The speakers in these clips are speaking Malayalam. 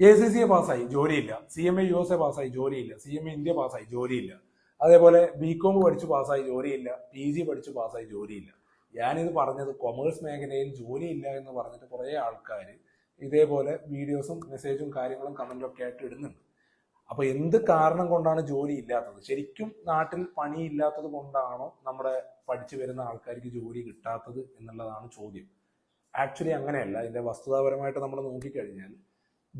എ സി സി എ പാസ്സായി ജോലിയില്ല. C M A U S A പാസ്സായി ജോലിയില്ല. സി എം എ ഇന്ത്യ പാസ്സായി ജോലിയില്ല. അതേപോലെ ബി കോം പഠിച്ച് പാസ്സായി ജോലിയില്ല. പി ജി പഠിച്ച് പാസ്സായി ജോലിയില്ല. ഞാനിത് പറഞ്ഞത് കൊമേഴ്സ് മേഖലയിൽ ജോലിയില്ല എന്ന് പറഞ്ഞിട്ട് കുറേ ആൾക്കാർ ഇതേപോലെ വീഡിയോസും മെസ്സേജും കാര്യങ്ങളും കമന്റും ഒക്കെ ആയിട്ട് ഇടുന്നുണ്ട്. അപ്പോൾ എന്ത് കാരണം കൊണ്ടാണ് ജോലി ഇല്ലാത്തത്? ശരിക്കും നാട്ടിൽ പണി ഇല്ലാത്തത് കൊണ്ടാണോ നമ്മുടെ പഠിച്ചു വരുന്ന ആൾക്കാർക്ക് ജോലി കിട്ടാത്തത് എന്നുള്ളതാണ് ചോദ്യം. ആക്ച്വലി അങ്ങനെയല്ല. ഇതിന്റെ വസ്തുതാപരമായിട്ട് നമ്മൾ നോക്കിക്കഴിഞ്ഞാൽ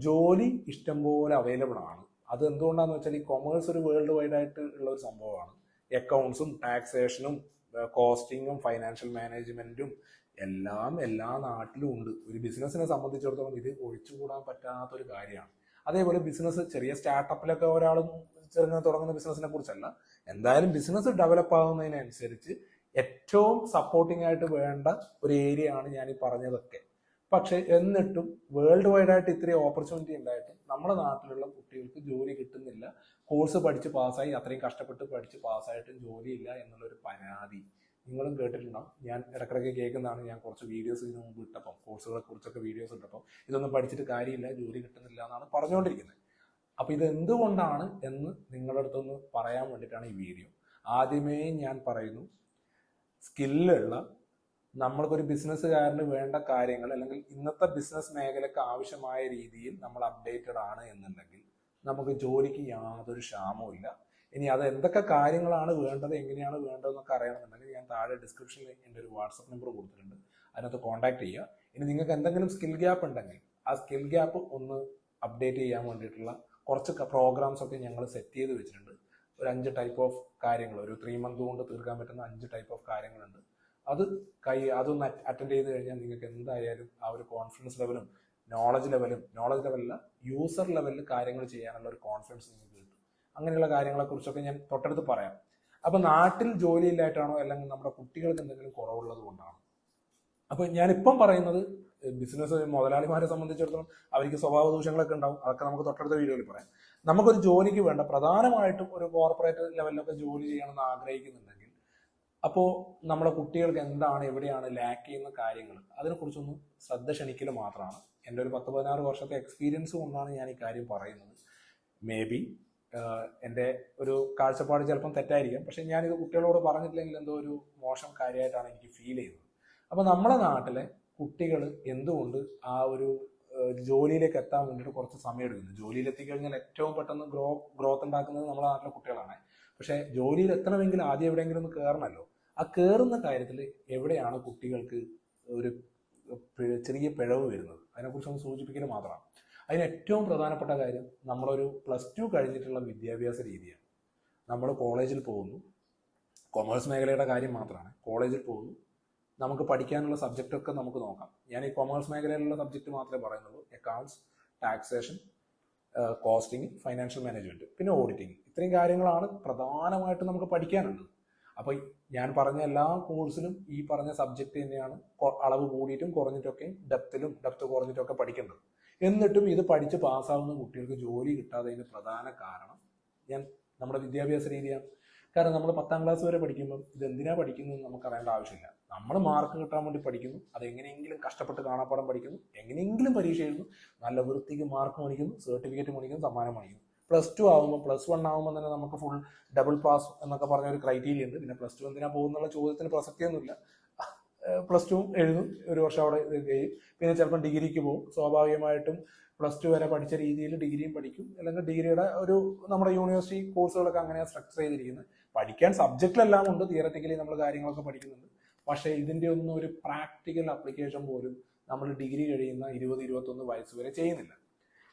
ജോലി ഇഷ്ടം പോലെ അവൈലബിൾ ആണ്. അത് എന്തുകൊണ്ടാന്ന് വെച്ചാൽ ഈ കൊമേഴ്സ് ഒരു വേൾഡ് വൈഡ് ആയിട്ട് ഉള്ള ഒരു സംഭവമാണ്. അക്കൗണ്ട്സും ടാക്സേഷനും കോസ്റ്റിങ്ങും ഫൈനാൻഷ്യൽ മാനേജ്മെന്റും എല്ലാം എല്ലാ നാട്ടിലും ഉണ്ട്. ഒരു ബിസിനസ്സിനെ സംബന്ധിച്ചിടത്തോളം ഇത് ഒഴിച്ചുകൂടാൻ പറ്റാത്ത ഒരു കാര്യമാണ്. അതേപോലെ ബിസിനസ് ചെറിയ സ്റ്റാർട്ടപ്പിലൊക്കെ ഒരാളും ചെറുങ്ങനെ തുടങ്ങുന്ന ബിസിനസ്സിനെ കുറിച്ചല്ല. എന്തായാലും ബിസിനസ് ഡെവലപ്പ് ആകുന്നതിനനുസരിച്ച് ഏറ്റവും സപ്പോർട്ടിംഗ് ആയിട്ട് വേണ്ട ഒരു ഏരിയ ആണ് ഞാൻ ഈ പറഞ്ഞതൊക്കെ. പക്ഷെ എന്നിട്ടും വേൾഡ് വൈഡ് ആയിട്ട് ഇത്രയും ഓപ്പർച്യൂണിറ്റി ഉണ്ടായിട്ടും നമ്മുടെ നാട്ടിലുള്ള കുട്ടികൾക്ക് ജോലി കിട്ടുന്നില്ല. കോഴ്സ് പഠിച്ച് പാസ്സായി അത്രയും കഷ്ടപ്പെട്ട് പഠിച്ച് പാസ്സായിട്ടും ജോലിയില്ല എന്നുള്ളൊരു പരാതി. നിങ്ങളും കേട്ടിട്ടുണ്ടാവും. ഞാൻ ഇടക്കിടയ്ക്ക് കേൾക്കുന്നതാണ് ഞാൻ കുറച്ച് വീഡിയോസ് ഇതിനു മുമ്പ് ഇട്ടപ്പം കോഴ്സുകളെ കുറിച്ചൊക്കെ വീഡിയോസ് ഇട്ടപ്പം. ഇതൊന്നും പഠിച്ചിട്ട് കാര്യമില്ല ജോലി കിട്ടുന്നില്ല എന്നാണ് പറഞ്ഞുകൊണ്ടിരിക്കുന്നത്. അപ്പോൾ ഇത് എന്തുകൊണ്ടാണ് എന്ന് നിങ്ങളുടെ അടുത്തൊന്ന് പറയാൻ വേണ്ടിയിട്ടാണ് ഈ വീഡിയോ ആദ്യമേ ഞാൻ പറയുന്നു സ്കില്ലുള്ള നമ്മൾക്കൊരു ബിസിനസ്സുകാരന് വേണ്ട കാര്യങ്ങൾ അല്ലെങ്കിൽ ഇന്നത്തെ ബിസിനസ് മേഖലക്ക് ആവശ്യമായ രീതിയിൽ നമ്മൾ അപ്ഡേറ്റഡ് ആണ് എന്നുണ്ടെങ്കിൽ നമുക്ക് ജോലിക്ക് യാതൊരു ക്ഷാമവും ഇനി അത് എന്തൊക്കെ കാര്യങ്ങളാണ് വേണ്ടത് എങ്ങനെയാണ് വേണ്ടതെന്നൊക്കെ അറിയണമെന്നുണ്ടെങ്കിൽ ഞാൻ താഴെ ഡിസ്ക്രിപ്ഷനിൽ എന്റെ ഒരു വാട്സപ്പ് നമ്പർ കൊടുത്തിട്ടുണ്ട്. അതിനകത്ത് കോൺടാക്ട് ചെയ്യുക. ഇനി നിങ്ങൾക്ക് എന്തെങ്കിലും സ്കിൽ ഗ്യാപ്പ് ഉണ്ടെങ്കിൽ ആ സ്കിൽ ഗ്യാപ്പ് ഒന്ന് അപ്ഡേറ്റ് ചെയ്യാൻ വേണ്ടിയിട്ടുള്ള കുറച്ച് പ്രോഗ്രാംസ് ഒക്കെ ഞങ്ങൾ സെറ്റ് ചെയ്ത് വെച്ചിട്ടുണ്ട്. ഒരു അഞ്ച് ടൈപ്പ് ഓഫ് കാര്യങ്ങൾ ഒരു ത്രീ മന്ത് കൊണ്ട് തീർക്കാൻ പറ്റുന്ന അഞ്ച് ടൈപ്പ് ഓഫ് കാര്യങ്ങളുണ്ട്. അത് കൈ അതൊന്ന് അറ്റൻഡ് ചെയ്ത് കഴിഞ്ഞാൽ നിങ്ങൾക്ക് എന്തായാലും ആ ഒരു കോൺഫിഡൻസ് ലെവലും നോളജ് ലെവലും നോളജ് ലെവലിൽ യൂസർ ലെവലിൽ കാര്യങ്ങൾ ചെയ്യാനുള്ള ഒരു കോൺഫിഡൻസ് നിങ്ങൾക്ക് കിട്ടും. അങ്ങനെയുള്ള കാര്യങ്ങളെ കുറിച്ചൊക്കെ ഞാൻ തൊട്ടടുത്ത് പറയാം. അപ്പൊ നാട്ടിൽ ജോലിയില്ലായിട്ടാണോ അല്ലെങ്കിൽ നമ്മുടെ കുട്ടികൾക്ക് എന്തെങ്കിലും കുറവുള്ളത് കൊണ്ടാണോ? അപ്പൊ ഞാനിപ്പം പറയുന്നത് ബിസിനസ് മുതലാളിമാരെ സംബന്ധിച്ചിടത്തോളം അവർക്ക് സ്വഭാവ ദൂഷ്യങ്ങളൊക്കെ ഉണ്ടാവും. അതൊക്കെ നമുക്ക് തൊട്ടടുത്ത വീഡിയോയിൽ പറയാം. നമുക്കൊരു ജോലിക്ക് വേണ്ട പ്രധാനമായിട്ടും ഒരു കോർപ്പറേറ്റ് ലെവലിലൊക്കെ ജോലി ചെയ്യണമെന്ന് ആഗ്രഹിക്കുന്നുണ്ടെങ്കിൽ അപ്പോൾ നമ്മുടെ കുട്ടികൾക്ക് എന്താണ് എവിടെയാണ് ലാക്ക് ചെയ്യുന്ന കാര്യങ്ങൾ? അതിനെക്കുറിച്ചൊന്ന് ശ്രദ്ധ ക്ഷണിക്കൽ മാത്രമാണ്. എന്റെ ഒരു പത്ത് പതിനാറ് വർഷത്തെ എക്സ്പീരിയൻസ് കൊണ്ടാണ് ഞാൻ ഈ കാര്യം പറയുന്നത്. മേ ബി എന്റെ ഒരു കാഴ്ചപ്പാട് ചിലപ്പം തെറ്റായിരിക്കാം. പക്ഷെ ഞാനിത് കുട്ടികളോട് പറഞ്ഞിട്ടില്ലെങ്കിൽ എന്തോ ഒരു മോശം കാര്യമായിട്ടാണ് എനിക്ക് ഫീൽ ചെയ്യുന്നത്. അപ്പോൾ നമ്മുടെ നാട്ടിലെ കുട്ടികൾ എന്തുകൊണ്ട് ആ ഒരു ജോലിയിലേക്ക് എത്താൻ വേണ്ടിയിട്ട് കുറച്ച് സമയം എടുക്കുന്നു ജോലിയിലെത്തിക്കഴിഞ്ഞാൽ ഏറ്റവും പെട്ടെന്ന് ഗ്രോ ഗ്രോത്ത് ഉണ്ടാക്കുന്നത് നമ്മുടെ നാട്ടിലെ കുട്ടികളാണ്. പക്ഷേ ജോലിയിൽ എത്തണമെങ്കിൽ ആദ്യം എവിടെയെങ്കിലും ഒന്ന് കയറണമല്ലോ ആ കയറുന്ന കാര്യത്തിൽ എവിടെയാണ് കുട്ടികൾക്ക് ഒരു ചെറിയ പിഴവ് വരുന്നത്? അതിനെക്കുറിച്ച് ഒന്ന് സൂചിപ്പിക്കൽ മാത്രമാണ്. അതിന് ഏറ്റവും പ്രധാനപ്പെട്ട കാര്യം നമ്മളൊരു പ്ലസ് ടു കഴിഞ്ഞിട്ടുള്ള വിദ്യാഭ്യാസ രീതിയാണ്. നമ്മൾ കോളേജിൽ പോകുന്നു. കൊമേഴ്സ് മേഖലയുടെ കാര്യം മാത്രമാണ്. കോളേജിൽ പോകുന്നു. നമുക്ക് പഠിക്കാനുള്ള സബ്ജക്റ്റൊക്കെ നമുക്ക് നോക്കാം. ഞാൻ ഈ കൊമേഴ്സ് മേഖലയിലുള്ള സബ്ജക്റ്റ് മാത്രമേ പറയുന്നുള്ളൂ. Accounts taxation costing financial management പിന്നെ ഓഡിറ്റിംഗ് ഇത്രയും കാര്യങ്ങളാണ് പ്രധാനമായിട്ടും നമുക്ക് പഠിക്കാനുള്ളത്. അപ്പോൾ ഞാൻ പറഞ്ഞ എല്ലാ കോഴ്സിലും ഈ പറഞ്ഞ സബ്ജക്റ്റ് തന്നെയാണ് അളവ് കൂടിയിട്ടും കുറഞ്ഞിട്ടൊക്കെ ഡെപ്തിലും ഡെപ്ത് കുറഞ്ഞിട്ടൊക്കെ പഠിക്കേണ്ടത്. എന്നിട്ടും ഇത് പഠിച്ച് പാസ്സാവുന്ന കുട്ടികൾക്ക് ജോലി കിട്ടാത്തതിന് പ്രധാന കാരണം ഞാൻ നമ്മുടെ വിദ്യാഭ്യാസ രീതിയാണ്. കാരണം നമ്മൾ പത്താം ക്ലാസ് വരെ പഠിക്കുമ്പോൾ ഇത് എന്തിനാ പഠിക്കുന്നത് നമുക്ക് അറിയേണ്ട ആവശ്യമില്ല. നമ്മൾ മാർക്ക് കിട്ടാൻ വേണ്ടി പഠിക്കുന്നു അത് എങ്ങനെയെങ്കിലും കഷ്ടപ്പെട്ട് കാണാപ്പാടം പഠിക്കുന്നു എങ്ങനെയെങ്കിലും പരീക്ഷ എഴുതുന്നു നല്ല വൃത്തിക്ക് മാർക്ക് മേടിക്കുന്നു സർട്ടിഫിക്കറ്റ് മേടിക്കുന്നു സമ്മാനം മേടിക്കുന്നു. പ്ലസ് ടു ആകുമ്പോൾ പ്ലസ് വൺ ആകുമ്പോൾ തന്നെ നമുക്ക് ഫുൾ ഡബിൾ പാസ് എന്നൊക്കെ പറഞ്ഞ ഒരു ക്രൈറ്റീരിയ ഉണ്ട്. പിന്നെ പ്ലസ് ടു എന്തിനാ പോകുന്നുള്ള ചോദ്യത്തിന് പ്രസക്തിയൊന്നുമില്ല. പ്ലസ് ടു എഴുതും. ഒരു വർഷം അവിടെ കഴിയും. പിന്നെ ചിലപ്പോൾ ഡിഗ്രിക്ക് പോകും. സ്വാഭാവികമായിട്ടും പ്ലസ് ടു വരെ പഠിച്ച രീതിയിൽ ഡിഗ്രിയും പഠിക്കും. അല്ലെങ്കിൽ ഡിഗ്രിയുടെ ഒരു നമ്മുടെ യൂണിവേഴ്സിറ്റി കോഴ്സുകളൊക്കെ അങ്ങനെയാണ് സ്ട്രക്ചർ ചെയ്തിരിക്കുന്നത്. പഠിക്കാൻ സബ്ജക്റ്റിലെല്ലാം ഉണ്ട്. തിയററ്റിക്കലി നമ്മൾ കാര്യങ്ങളൊക്കെ പഠിക്കുന്നുണ്ട്. പക്ഷേ ഇതിന്റെ ഒന്നും ഒരു പ്രാക്ടിക്കൽ അപ്ലിക്കേഷൻ പോലും നമ്മൾ ഡിഗ്രി കഴിയുന്ന ഇരുപത് ഇരുപത്തൊന്ന് വയസ്സ് വരെ ചെയ്യുന്നില്ല.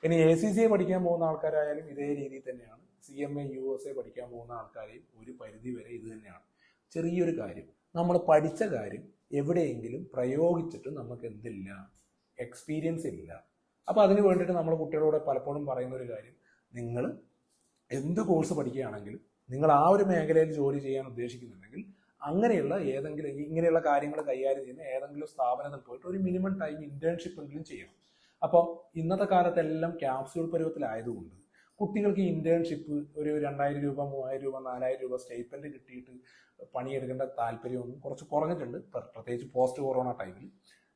ഇനി എ സി സി എ പഠിക്കാൻ പോകുന്ന ആൾക്കാരായാലും ഇതേ രീതിയിൽ തന്നെയാണ്. C M A U S A പഠിക്കാൻ പോകുന്ന ആൾക്കാരെയും ഒരു പരിധി വരെ ഇത് തന്നെയാണ്. ചെറിയൊരു കാര്യം നമ്മൾ പഠിച്ച കാര്യം എവിടെയെങ്കിലും പ്രയോഗിച്ചിട്ട് നമുക്ക് എന്തില്ല? എക്സ്പീരിയൻസ് ഇല്ല. അപ്പോൾ അതിന് വേണ്ടിയിട്ട് നമ്മൾ കുട്ടികളോട് പലപ്പോഴും പറയുന്ന ഒരു കാര്യം നിങ്ങൾ എന്ത് കോഴ്സ് പഠിക്കുകയാണെങ്കിലും നിങ്ങൾ ആ ഒരു മേഖലയിൽ ജോലി ചെയ്യാൻ ഉദ്ദേശിക്കുന്നുണ്ടെങ്കിൽ അങ്ങനെയുള്ള ഏതെങ്കിലും ഇങ്ങനെയുള്ള കാര്യങ്ങൾ കൈകാര്യം ചെയ്യുന്ന ഏതെങ്കിലും സ്ഥാപനത്തിൽ പോയിട്ട് ഒരു മിനിമം ടൈം ഇന്റേൺഷിപ്പ് എങ്കിലും ചെയ്യണം. അപ്പോൾ ഇന്നത്തെ കാലത്തെല്ലാം ക്യാപ്സ്യൂൾ പരുവത്തിലായതുകൊണ്ട് കുട്ടികൾക്ക് ഇന്റേൺഷിപ്പ് ഒരു രണ്ടായിരം രൂപ മൂവായിരം രൂപ നാലായിരം രൂപ സ്റ്റൈപ്പൻഡ് കിട്ടിയിട്ട് പണിയെടുക്കേണ്ട താല്പര്യമൊന്നും കുറച്ച് കുറഞ്ഞിട്ടുണ്ട്. പ്രത്യേകിച്ച് പോസ്റ്റ് കൊറോണ ടൈമിൽ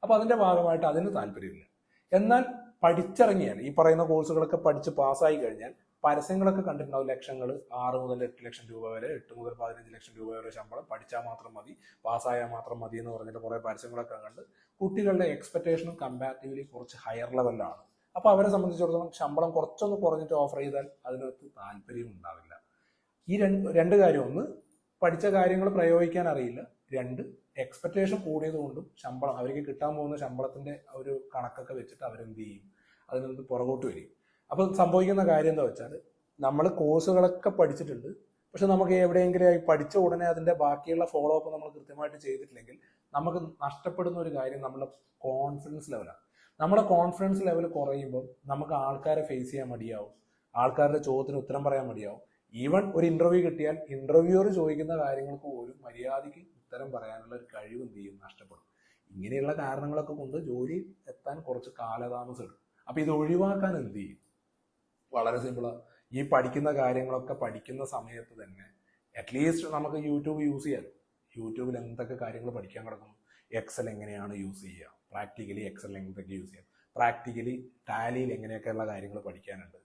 അപ്പോൾ അതിന്റെ ഭാഗമായിട്ട് അതിന് താല്പര്യമില്ല. എന്നാൽ പഠിച്ചിറങ്ങിയാൽ ഈ പറയുന്ന കോഴ്സുകളൊക്കെ പഠിച്ച് പാസ്സായി കഴിഞ്ഞാൽ പരസ്യങ്ങളൊക്കെ കണ്ടിട്ടുണ്ടാവും ലക്ഷങ്ങൾ ആറ് മുതൽ എട്ട് ലക്ഷം രൂപ വരെ എട്ട് മുതൽ പതിനഞ്ച് ലക്ഷം രൂപ വരെ ശമ്പളം. പഠിച്ചാൽ മാത്രം മതി പാസ്സായാൽ മാത്രം മതി എന്ന് പറഞ്ഞിട്ട് കുറേ പരസ്യങ്ങളൊക്കെ കണ്ട് കുട്ടികളുടെ എക്സ്പെക്ടേഷനും കമ്പാരിറ്റീവ്ലി കുറച്ച് ഹയർ ലെവലിലാണ് അപ്പോൾ അവരെ സംബന്ധിച്ചിടത്തോളം ശമ്പളം കുറച്ചൊന്ന് കുറഞ്ഞിട്ട് ഓഫർ ചെയ്താൽ അതിനകത്ത് താല്പര്യം ഉണ്ടാവില്ല. ഈ രണ്ട് രണ്ട് കാര്യം. ഒന്ന് പഠിച്ച കാര്യങ്ങൾ പ്രയോഗിക്കാൻ അറിയില്ല. രണ്ട് എക്സ്പെക്ടേഷൻ കൂടിയത് കൊണ്ടും ശമ്പളം അവർക്ക് കിട്ടാൻ പോകുന്ന ശമ്പളത്തിന്റെ ഒരു കണക്കൊക്കെ വെച്ചിട്ട് അവരെന്ത് ചെയ്യും? അതിനകത്ത് പുറകോട്ട് വരും അപ്പോൾ സംഭവിക്കുന്ന കാര്യം എന്താ വെച്ചാൽ നമ്മൾ കോഴ്സുകളൊക്കെ പഠിച്ചിട്ടുണ്ട്. പക്ഷെ നമുക്ക് എവിടെയെങ്കിലും പഠിച്ച ഉടനെ അതിന്റെ ബാക്കിയുള്ള ഫോളോ അപ്പ് നമ്മൾ കൃത്യമായിട്ട് ചെയ്തിട്ടില്ലെങ്കിൽ നമുക്ക് നഷ്ടപ്പെടുന്ന ഒരു കാര്യം നമ്മുടെ കോൺഫിഡൻസ് ലെവലാണ് നമ്മുടെ കോൺഫിഡൻസ് ലെവൽ കുറയുമ്പോൾ നമുക്ക് ആൾക്കാരെ ഫേസ് ചെയ്യാൻ മടിയാവും. ആൾക്കാരുടെ ചോദ്യത്തിന് ഉത്തരം പറയാൻ മടിയാവും. ഈവൻ ഒരു ഇന്റർവ്യൂ കിട്ടിയാൽ ഇന്റർവ്യൂവർ ചോദിക്കുന്ന കാര്യങ്ങൾക്ക് പോലും മര്യാദയ്ക്ക് ഉത്തരം പറയാനുള്ള ഒരു കഴിവ് എന്ത് ചെയ്യും? നഷ്ടപ്പെടും. ഇങ്ങനെയുള്ള കാരണങ്ങളൊക്കെ കൊണ്ട് ജോലി എത്താൻ കുറച്ച് കാലതാമസം എടുക്കും. അപ്പൊ ഇത് ഒഴിവാക്കാൻ എന്ത് ചെയ്യും? വളരെ സിമ്പിൾ ഈ പഠിക്കുന്ന കാര്യങ്ങളൊക്കെ പഠിക്കുന്ന സമയത്ത് തന്നെ അറ്റ്ലീസ്റ്റ് നമുക്ക് യൂട്യൂബ് യൂസ് ചെയ്യാം. യൂട്യൂബിൽ എന്തൊക്കെ കാര്യങ്ങൾ പഠിക്കാൻ കിടക്കുന്നു? എക്സൽ എങ്ങനെയാണ് യൂസ് ചെയ്യുക? പ്രാക്ടിക്കലി എക്സൽ എന്തൊക്കെ യൂസ് ചെയ്യാം? പ്രാക്ടിക്കലി ടാലിയിൽ എങ്ങനെയൊക്കെയുള്ള കാര്യങ്ങൾ പഠിക്കാനുണ്ട്?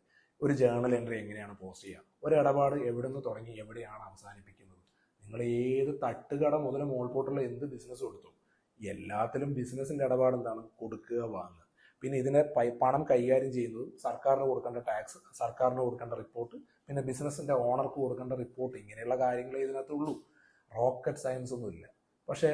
ഒരു ജേണൽ എൻട്രി എങ്ങനെയാണ് പോസ്റ്റ് ചെയ്യുക? ഒരു ഇടപാട് എവിടെ നിന്ന് തുടങ്ങി എവിടെയാണ് അവസാനിപ്പിക്കുന്നത്? നിങ്ങൾ ഏത് തട്ടുകട മുതൽ മോൾപോട്ടുള്ള എന്ത് ബിസിനസ് കൊടുത്തു? എല്ലാത്തിലും ബിസിനസ്സിന്റെ ഇടപാട് എന്താണ്? കൊടുക്കുക വാങ്ങുക. പിന്നെ ഇതിനെ പണം കൈകാര്യം ചെയ്യുന്നത് സർക്കാരിന് കൊടുക്കേണ്ട ടാക്സ് സർക്കാരിന് കൊടുക്കേണ്ട റിപ്പോർട്ട് പിന്നെ ബിസിനസിന്റെ ഓണർക്ക് കൊടുക്കേണ്ട റിപ്പോർട്ട് ഇങ്ങനെയുള്ള കാര്യങ്ങളെ ഇതിനകത്തുള്ളൂ. റോക്കറ്റ് സയൻസ് ഒന്നും ഇല്ല. പക്ഷേ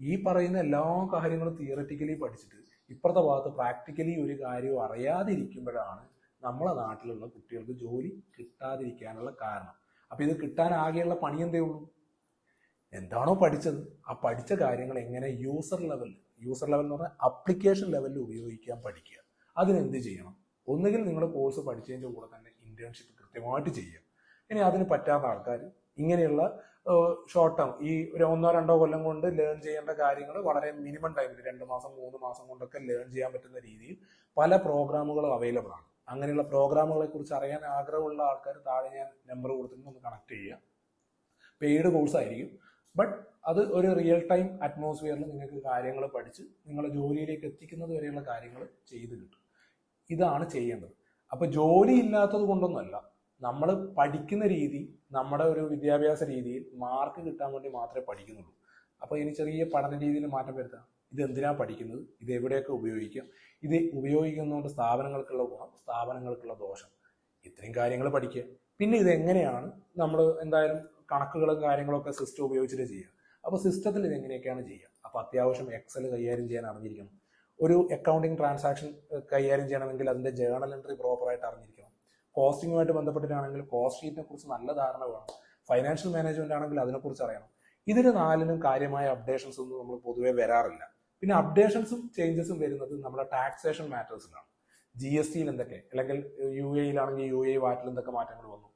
ഈ പറയുന്ന എല്ലാ കാര്യങ്ങളും തിയററ്റിക്കലി പഠിച്ചിട്ട് ഇപ്പുറത്തെ ഭാഗത്ത് പ്രാക്ടിക്കലി ഒരു കാര്യവും അറിയാതിരിക്കുമ്പോഴാണ് നമ്മളെ നാട്ടിലുള്ള കുട്ടികൾക്ക് ജോലി കിട്ടാതിരിക്കാനുള്ള കാരണം. അപ്പം ഇത് കിട്ടാൻ ആകെയുള്ള പണി എന്തേ ഉള്ളൂ? എന്താണോ പഠിച്ചത്. ആ പഠിച്ച കാര്യങ്ങൾ എങ്ങനെ യൂസർ ലെവലിൽ യൂസർ ലെവൽ എന്ന് പറഞ്ഞാൽ അപ്ലിക്കേഷൻ ലെവലിൽ ഉപയോഗിക്കാൻ പഠിക്കുക. അതിനെന്ത് ചെയ്യണം? ഒന്നുകിൽ നിങ്ങൾ കോഴ്സ് പഠിച്ചതിന്റെ കൂടെ തന്നെ ഇന്റേൺഷിപ്പ് കൃത്യമായിട്ട് ചെയ്യുക. ഇനി അതിന് പറ്റാത്ത ആൾക്കാർ ഇങ്ങനെയുള്ള ഷോർട്ട് ടേം ഈ ഒരു ഒന്നോ രണ്ടോ കൊല്ലം കൊണ്ട് ലേൺ ചെയ്യേണ്ട കാര്യങ്ങൾ വളരെ മിനിമം ടൈമിൽ രണ്ട് മാസം മൂന്ന് മാസം കൊണ്ടൊക്കെ ലേൺ ചെയ്യാൻ പറ്റുന്ന രീതിയിൽ പല പ്രോഗ്രാമുകളും അവൈലബിൾ ആണ്. അങ്ങനെയുള്ള പ്രോഗ്രാമുകളെ കുറിച്ച് അറിയാൻ ആഗ്രഹമുള്ള ആൾക്കാർ താഴെ ഞാൻ നമ്പർ കൊടുത്തിട്ട് ഒന്ന് കണക്ട് ചെയ്യുക. പെയ്ഡ് കോഴ്സ് ആയിരിക്കും. ബട്ട് അത് ഒരു റിയൽ ടൈം അറ്റ്മോസ്ഫിയറിൽ നിങ്ങൾക്ക് കാര്യങ്ങൾ പഠിച്ച് നിങ്ങളെ ജോലിയിലേക്ക് എത്തിക്കുന്നത് വരെയുള്ള കാര്യങ്ങൾ ചെയ്ത് കിട്ടും. ഇതാണ് ചെയ്യേണ്ടത്. അപ്പൊ ജോലി ഇല്ലാത്തത് കൊണ്ടൊന്നുമല്ല നമ്മൾ പഠിക്കുന്ന രീതി നമ്മുടെ ഒരു വിദ്യാഭ്യാസ രീതിയിൽ മാർക്ക് കിട്ടാൻ വേണ്ടി മാത്രമേ പഠിക്കുന്നുള്ളൂ. അപ്പൊ ഇനി ചെറിയ പഠന രീതിയിൽ മാറ്റം വരുത്താം. ഇത് എന്തിനാ പഠിക്കുന്നത്? ഇത് എവിടെയൊക്കെ ഉപയോഗിക്കാം? ഇത് ഉപയോഗിക്കുന്നതുകൊണ്ട് സ്ഥാപനങ്ങൾക്കുള്ള ഗുണം സ്ഥാപനങ്ങൾക്കുള്ള ദോഷം. ഇത്രയും കാര്യങ്ങൾ പഠിക്കുക. പിന്നെ ഇതെങ്ങനെയാണ് നമ്മൾ എന്തായാലും കണക്കുകളും കാര്യങ്ങളൊക്കെ സിസ്റ്റം ഉപയോഗിച്ചിട്ട് ചെയ്യുക. അപ്പോൾ സിസ്റ്റത്തിൽ ഇത് എങ്ങനെയൊക്കെയാണ് ചെയ്യുക? അപ്പോൾ അത്യാവശ്യം എക്സൽ കൈകാര്യം ചെയ്യാൻ അറിഞ്ഞിരിക്കണം. ഒരു അക്കൗണ്ടിങ് ട്രാൻസാക്ഷൻ കൈകാര്യം ചെയ്യണമെങ്കിൽ അതിന്റെ ജേണൽ എൻട്രി പ്രോപ്പറായിട്ട് അറിഞ്ഞിരിക്കണം. കോസ്റ്റിങ്ങുമായിട്ട് ബന്ധപ്പെട്ടിട്ടാണെങ്കിൽ കോസ്റ്റ് ഷീറ്റിനെ കുറിച്ച് നല്ല ധാരണ വേണം. ഫൈനാൻഷ്യൽ മാനേജ്മെന്റ് ആണെങ്കിൽ അതിനെക്കുറിച്ച് അറിയണം. ഇതിന് നാലിനും കാര്യമായ അപ്ഡേഷൻസ് ഒന്നും നമ്മൾ പൊതുവേ വരാറില്ല. പിന്നെ അപ്ഡേഷൻസും ചേഞ്ചസും വരുന്നത് നമ്മുടെ ടാക്സേഷൻ മാറ്റേഴ്സിലാണ് ജി എസ് ടിയിൽ എന്തൊക്കെ? അല്ലെങ്കിൽ യു എയിലാണെങ്കിൽ യു എ വാറ്റിൽ എന്തൊക്കെ മാറ്റങ്ങൾ വന്നു?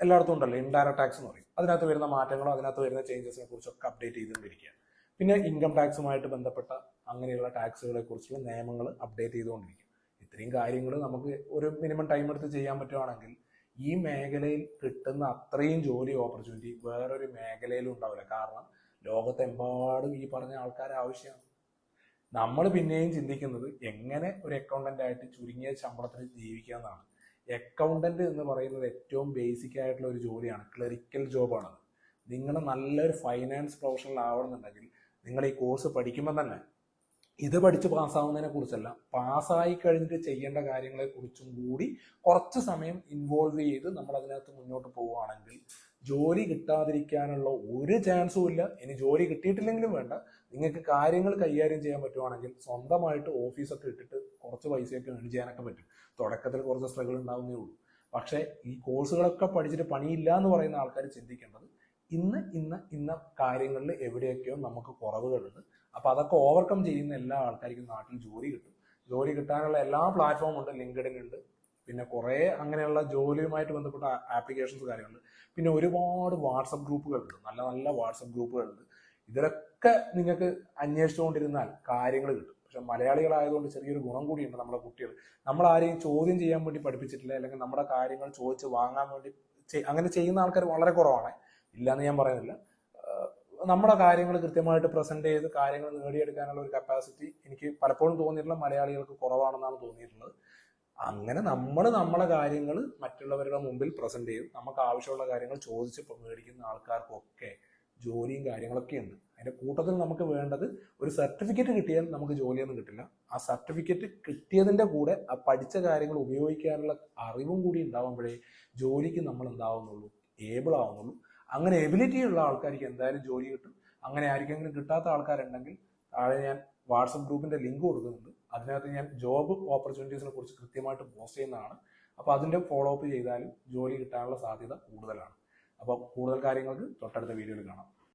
എല്ലായിടത്തും ഉണ്ടല്ലോ. ഇൻഡയറക്ട് ടാക്സ് എന്ന് പറയും. അതിനകത്ത് വരുന്ന മാറ്റങ്ങളോ അതിനകത്ത് വരുന്ന ചേഞ്ചസിനെ കുറിച്ചൊക്കെ അപ്ഡേറ്റ് ചെയ്തുകൊണ്ടിരിക്കുക പിന്നെ ഇൻകം ടാക്സുമായിട്ട് ബന്ധപ്പെട്ട അങ്ങനെയുള്ള ടാക്സുകളെ കുറിച്ചുള്ള നിയമങ്ങൾ അപ്ഡേറ്റ് ചെയ്തുകൊണ്ടിരിക്കും ഇത്രയും കാര്യങ്ങൾ നമുക്ക് ഒരു മിനിമം ടൈം എടുത്ത് ചെയ്യാൻ പറ്റുവാണെങ്കിൽ ഈ മേഖലയിൽ കിട്ടുന്ന അത്രയും ജോലി ഓപ്പർച്യൂണിറ്റി വേറൊരു മേഖലയിലും ഉണ്ടാവില്ല. കാരണം ലോകത്തെമ്പാടും ഈ പറഞ്ഞ ആൾക്കാർ ആവശ്യമാണ്. നമ്മൾ പിന്നെയും ചിന്തിക്കുന്നത് എങ്ങനെ ഒരു അക്കൗണ്ടന്റ് ആയിട്ട് ചുരുങ്ങിയ ശമ്പളത്തിൽ ജീവിക്കാമെന്നാണ് അക്കൗണ്ടന്റ് എന്ന് പറയുന്നത് ഏറ്റവും ബേസിക് ആയിട്ടുള്ള ഒരു ജോലിയാണ്. ക്ലറിക്കൽ ജോബാണത് നിങ്ങൾ നല്ലൊരു ഫൈനാൻസ് പ്രൊഫഷണൽ ആവണമെന്നുണ്ടെങ്കിൽ നിങ്ങൾ ഈ കോഴ്സ് പഠിക്കുമ്പോൾ തന്നെ ഇത് പഠിച്ച് പാസ്സാവുന്നതിനെ കുറിച്ചല്ല പാസ്സായി കഴിഞ്ഞിട്ട് ചെയ്യേണ്ട കാര്യങ്ങളെ കുറിച്ചും കൂടി കുറച്ച് സമയം ഇൻവോൾവ് ചെയ്ത് നമ്മൾ അതിനകത്ത് മുന്നോട്ട് പോവുകയാണെങ്കിൽ ജോലി കിട്ടാതിരിക്കാനുള്ള ഒരു ചാൻസും ഇല്ല. ഇനി ജോലി കിട്ടിയിട്ടില്ലെങ്കിലും വേണ്ട. നിങ്ങൾക്ക് കാര്യങ്ങൾ കൈകാര്യം ചെയ്യാൻ പറ്റുവാണെങ്കിൽ സ്വന്തമായിട്ട് ഓഫീസൊക്കെ ഇട്ടിട്ട് കുറച്ച് പൈസയൊക്കെ ഏൺ ചെയ്യാനൊക്കെ പറ്റും. തുടക്കത്തിൽ കുറച്ച് സ്ട്രഗിൾ ഉണ്ടാവുന്നേ ഉള്ളൂ. പക്ഷേ ഈ കോഴ്സുകളൊക്കെ പഠിച്ചിട്ട് പണിയില്ല എന്ന് പറയുന്ന ആൾക്കാർ ചിന്തിക്കേണ്ടത് ഇന്ന് ഇന്ന് ഇന്ന കാര്യങ്ങളിൽ എവിടെയൊക്കെയോ നമുക്ക് കുറവുകളുണ്ട്. അപ്പോൾ അതൊക്കെ ഓവർകം ചെയ്യുന്ന എല്ലാ ആൾക്കാർക്കും നാട്ടിൽ ജോലി കിട്ടും. ജോലി കിട്ടാനുള്ള എല്ലാ പ്ലാറ്റ്ഫോമും ഉണ്ട് ലിങ്ക്ഡിൻ ഉണ്ട്. പിന്നെ കുറേ അങ്ങനെയുള്ള ജോലിയുമായിട്ട് ബന്ധപ്പെട്ട ആപ്ലിക്കേഷൻസ് കാര്യങ്ങളുണ്ട്. പിന്നെ ഒരുപാട് വാട്സപ്പ് ഗ്രൂപ്പുകളുണ്ട് നല്ല നല്ല വാട്സപ്പ് ഗ്രൂപ്പുകളുണ്ട് ഇതിലൊക്കെ നിങ്ങൾക്ക് അന്വേഷിച്ചുകൊണ്ടിരുന്നാൽ കാര്യങ്ങൾ കിട്ടും. പക്ഷെ മലയാളികളായതുകൊണ്ട് ചെറിയൊരു ഗുണം കൂടിയുണ്ട് നമ്മുടെ കുട്ടികൾ. നമ്മൾ ആരെയും ചോദ്യം ചെയ്യാൻ വേണ്ടി പഠിപ്പിച്ചിട്ടില്ല അല്ലെങ്കിൽ നമ്മുടെ കാര്യങ്ങൾ ചോദിച്ച് വാങ്ങാൻ വേണ്ടി അങ്ങനെ ചെയ്യുന്ന ആൾക്കാർ വളരെ കുറവാണ്. ഇല്ലാന്ന് ഞാൻ പറയുന്നില്ല. നമ്മുടെ കാര്യങ്ങൾ കൃത്യമായിട്ട് പ്രസന്റ് ചെയ്ത് കാര്യങ്ങൾ നേടിയെടുക്കാനുള്ള ഒരു കപ്പാസിറ്റി എനിക്ക് പലപ്പോഴും തോന്നിയിട്ടുള്ള മലയാളികൾക്ക് കുറവാണെന്നാണ് തോന്നിയിട്ടുള്ളത്. അങ്ങനെ നമ്മൾ നമ്മുടെ കാര്യങ്ങൾ മറ്റുള്ളവരുടെ മുമ്പിൽ പ്രസന്റ് ചെയ്യും. നമുക്ക് ആവശ്യമുള്ള കാര്യങ്ങൾ ചോദിച്ച് മേടിക്കുന്ന ആൾക്കാർക്കൊക്കെ ജോലിയും കാര്യങ്ങളൊക്കെ ഉണ്ട് അതിന്റെ കൂട്ടത്തിൽ നമുക്ക് വേണ്ടത് ഒരു സർട്ടിഫിക്കറ്റ് കിട്ടിയാൽ നമുക്ക് ജോലിയൊന്നും കിട്ടില്ല. ആ സർട്ടിഫിക്കറ്റ് കിട്ടിയതിന്റെ കൂടെ ആ പഠിച്ച കാര്യങ്ങൾ ഉപയോഗിക്കാനുള്ള അറിവും കൂടി ഉണ്ടാവുമ്പോഴേ ജോലിക്ക് നമ്മൾ എന്താവുന്നുള്ളൂ ഏബിൾ ആവുന്നുള്ളൂ. അങ്ങനെ എബിലിറ്റി ഉള്ള ആൾക്കാർക്ക് എന്തായാലും ജോലി കിട്ടും. അങ്ങനെ ആർക്കെങ്കിലും കിട്ടാത്ത ആൾക്കാരുണ്ടെങ്കിൽ താഴെ ഞാൻ വാട്സപ്പ് ഗ്രൂപ്പിന്റെ ലിങ്ക് കൊടുക്കുന്നുണ്ട്. അതിനകത്ത് ഞാൻ ജോബ് ഓപ്പർച്യൂണിറ്റീസിനെ കുറിച്ച് കൃത്യമായിട്ട് പോസ്റ്റ് ചെയ്യുന്നതാണ്. അപ്പോൾ അതിന്റെ ഫോളോ അപ്പ് ചെയ്താലും ജോലി കിട്ടാനുള്ള സാധ്യത കൂടുതലാണ്. അപ്പോൾ കൂടുതൽ കാര്യങ്ങൾക്ക് തൊട്ടടുത്ത വീഡിയോയിൽ കാണാം.